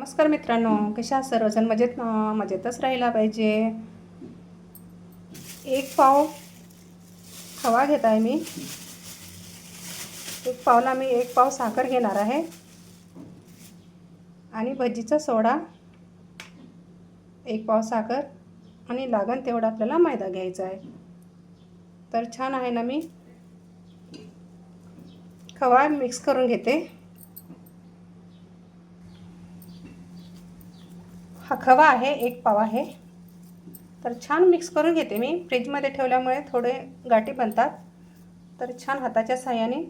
नमस्कार मित्रांनो कशा सर्वजण? मजेत ना मजेतच राहिला पाहिजे. एक पाव खवा घेत आहे मी. एक पावला मी एक पाव साखर घेणार आहे. आणि भजीचा सोडा एक पाव साखर आणि लागण तेवढा आपल्याला मैदा घ्यायचा आहे. तर छान आहे ना मी? खवा मिक्स करून घेते. हा खवा आहे एक पाव आहे. तर छान मिक्स करून घेते मी. फ्रीजमध्ये ठेवल्यामुळे थोडे गाठी बनतात. तर छान हाताच्या साह्याने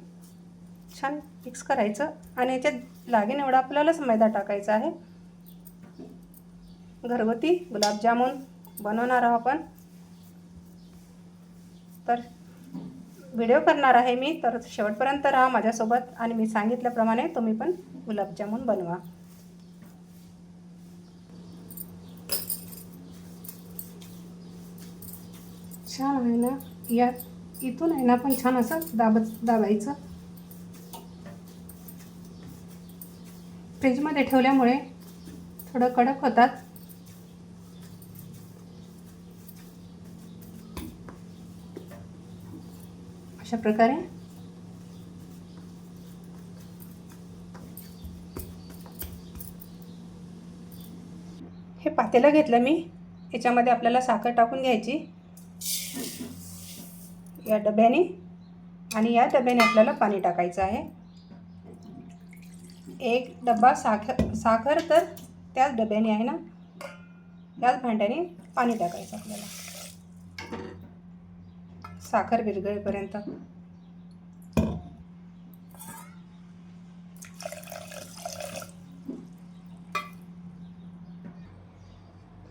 छान मिक्स करायचं. आणि याच्यात लागेन एवढा आपल्यालाच मैदा टाकायचा आहे. घरगुती गुलाबजामुन बनवणार आहोत आपण. तर व्हिडिओ करणार आहे मी. तर शेवटपर्यंत राहा माझ्यासोबत. आणि मी सांगितल्याप्रमाणे तुम्ही पण गुलाबजामुन बनवा. छान आहे ना? या इथून आहे ना पण छान असं दाबत दाबायचं. फ्रीजमध्ये ठेवल्यामुळे थोडं कडक होतात. अशा प्रकारे. हे पातेलं घेतलं मी. याच्यामध्ये आपल्याला साखर टाकून घ्यायची. या डब्याने आणि या डब्याने आपल्याला पाणी टाकायचं आहे. एक डब्बा साखर साखर तर त्याच डब्याने आहे ना? त्याच भांड्याने पाणी टाकायचं आपल्याला. साखर विरघळेपर्यंत.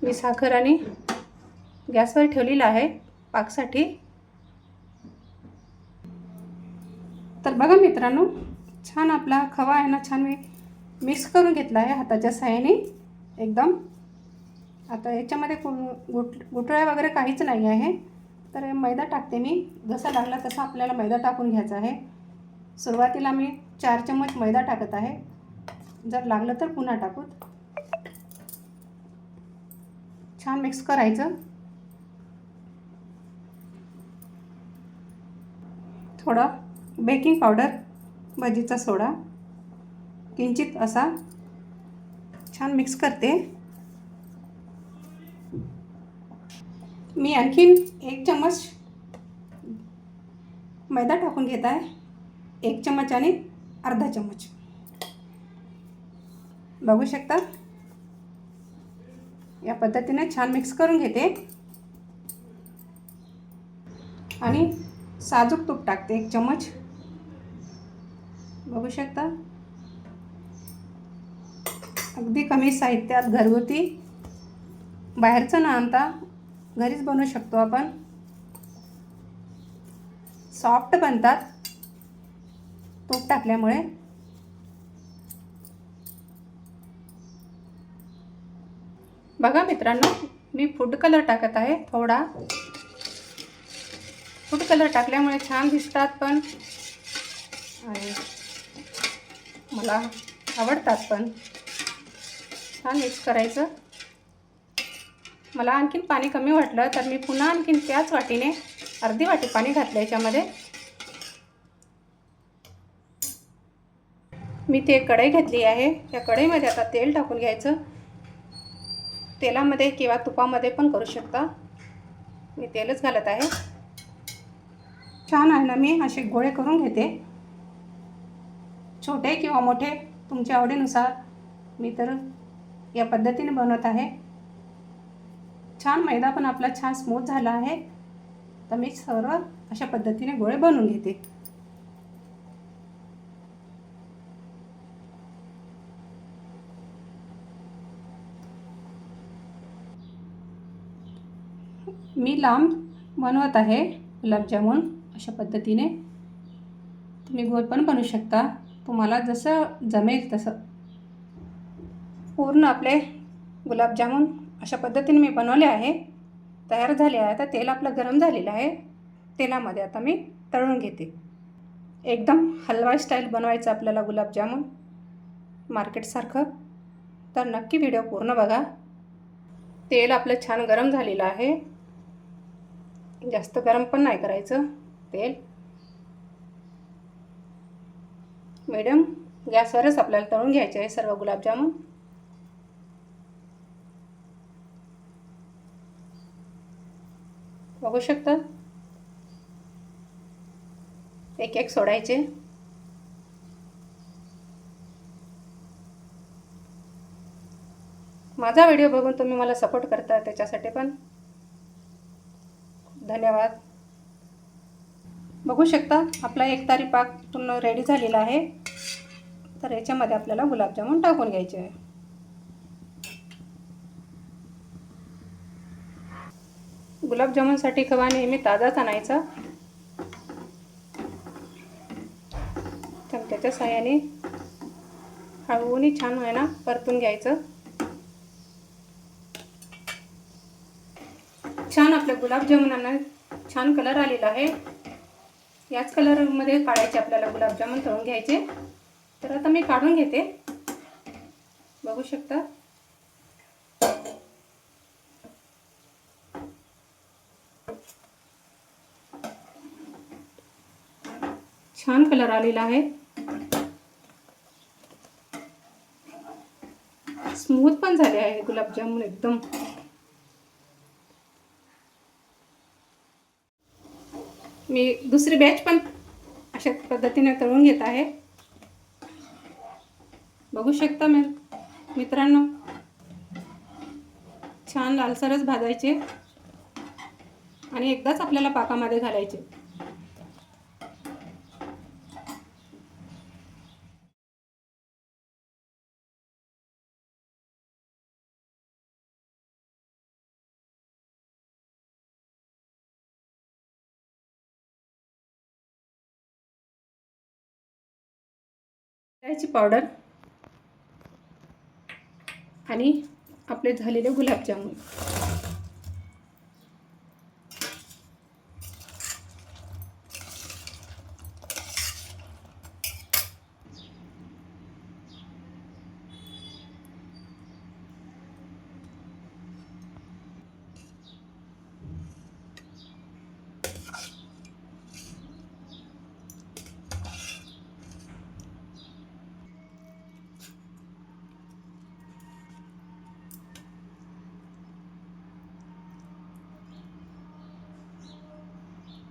मी साखर आणि गॅसवर ठेवलेला आहे पाकसाठी. तर बघा मित्रांनो छान आपला खवा आहे ना छान मी मिक्स करून घेतला आहे हाताच्या साह्याने एकदम. आता याच्यामध्ये कु गुट गुटळ्या वगैरे काहीच नाही आहे. तर मैदा टाकते मी. जसा लागला तसा आपल्याला मैदा टाकून घ्यायचा आहे. सुरुवातीला मी चार चम्मच मैदा टाकत आहे. जर लागलं तर पुन्हा टाकूत. छान मिक्स करायचं. थोडं बेकिंग पावडर भजीचा सोडा किंचित असा छान मिक्स करते. मी आणखीन एक चम्मच मैदा टाकून घेत आहे. एक चम्मच आणि अर्धा चम्मच. बघू शकता? या पद्धतीने छान मिक्स करून घेते. आणि साजूक तूप टाकते एक चम्मच. बघू शकता? अगदी कमी साहित्यात घरगुती. बाहेरचं न आणता घरीच बनवू शकतो आपण. सॉफ्ट बनतात. तूप टाकल्यामुळे. बघा मित्रांनो मी फूड कलर टाकत आहे थोडा. फूड कलर टाकल्यामुळे छान दिसतात पण. आणि मला आवडतात पण. छान मिक्स करायचं. मला आणखीन पाणी कमी वाटलं तर मी पुन्हा आणखीन त्याच वाटीने अर्धी वाटी पाणी घातलं याच्यामध्ये. मी ते कढई घेतली आहे. त्या कढईमध्ये आता तेल टाकून घ्यायचं. तेलामध्ये किंवा तुपामध्ये पण करू शकता. मी तेलच घालत आहे. छान आहे ना मी असे गोळे करून घेते. छोटे किंवा मोठे तुमच्या आवडीनुसार. मी तर या पद्धतीने बनवत आहे. छान मैदा पण आपला छान स्मूथ झाला आहे. तर मी सर्व अशा पद्धतीने गोळे बनवून घेते. मी लांब बनवत आहे गुलाबजामुन. अशा पद्धतीने तुम्ही गोल पण बनवू शकता. तुम्हाला जसं जमेल तसं. पूर्ण आपले गुलाबजामुन अशा पद्धतीने मी बनवले आहे. तयार झाले आहे. आता तेल आपलं गरम झालेलं आहे. तेलामध्ये आता मी तळून घेते. एकदम हलवा स्टाईल बनवायचं आपल्याला गुलाबजामुन. मार्केटसारखं तर नक्की व्हिडिओ पूर्ण बघा. तेल आपलं छान गरम झालेलं आहे. जास्त गरम पण नाही करायचं. तेल मॅडम गॅसवरच आपल्याला तळून घ्यायचे आहे सर्व गुलाबजामुन. बघू शकता? एक एक सोडायचे. माझा व्हिडिओ बघून तुम्ही मला सपोर्ट करता त्याच्यासाठी पण. धन्यवाद. बघू शकता आपला एक तारी पाक पूर्ण रेडी झालेला आहे. तर याच्यामध्ये आपल्याला गुलाबजामुन टाकून घ्यायचे आहे. गुलाबजामुनसाठी खवा नेहमी ताजाच आणायचा. चमच्याच्या साह्याने हळवून छान आहे ना परतून घ्यायचं. छान आपल्या गुलाबजामुनांना छान कलर आलेला आहे. याच कलरमध्ये काढायचे आपल्याला गुलाबजामुन तळून घ्यायचे. तर आता मी काढून घेते. बघू शकता. छान कलर आलेला आहे. स्मूथ पण झाले आहे गुलाबजामुन एकदम. मी दुसरी बॅच पण अशा पद्धतीने तळून घेत आहे. बघू शकता मी मित्रांनो. छान लालसरच भाजायचे. आणि एकदाच आपल्याला पाकामध्ये घालायचे. इलायची पावडर आणि आपले झालेले गुलाबजामुन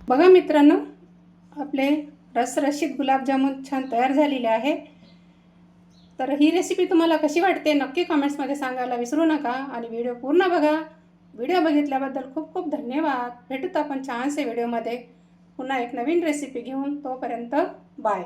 बघा मित्रांनो आपले रसरशीत गुलाबजामुन छान तयार झालेले आहे. तर ही रेसिपी तुम्हाला कशी वाटते नक्की कमेंट्समध्ये सांगायला विसरू नका आणि व्हिडिओ पूर्ण बघा. व्हिडिओ बघितल्याबद्दल खूप खूप धन्यवाद. भेटूत आपण छानसे व्हिडिओमध्ये पुन्हा एक नवीन रेसिपी घेऊन तोपर्यंत बाय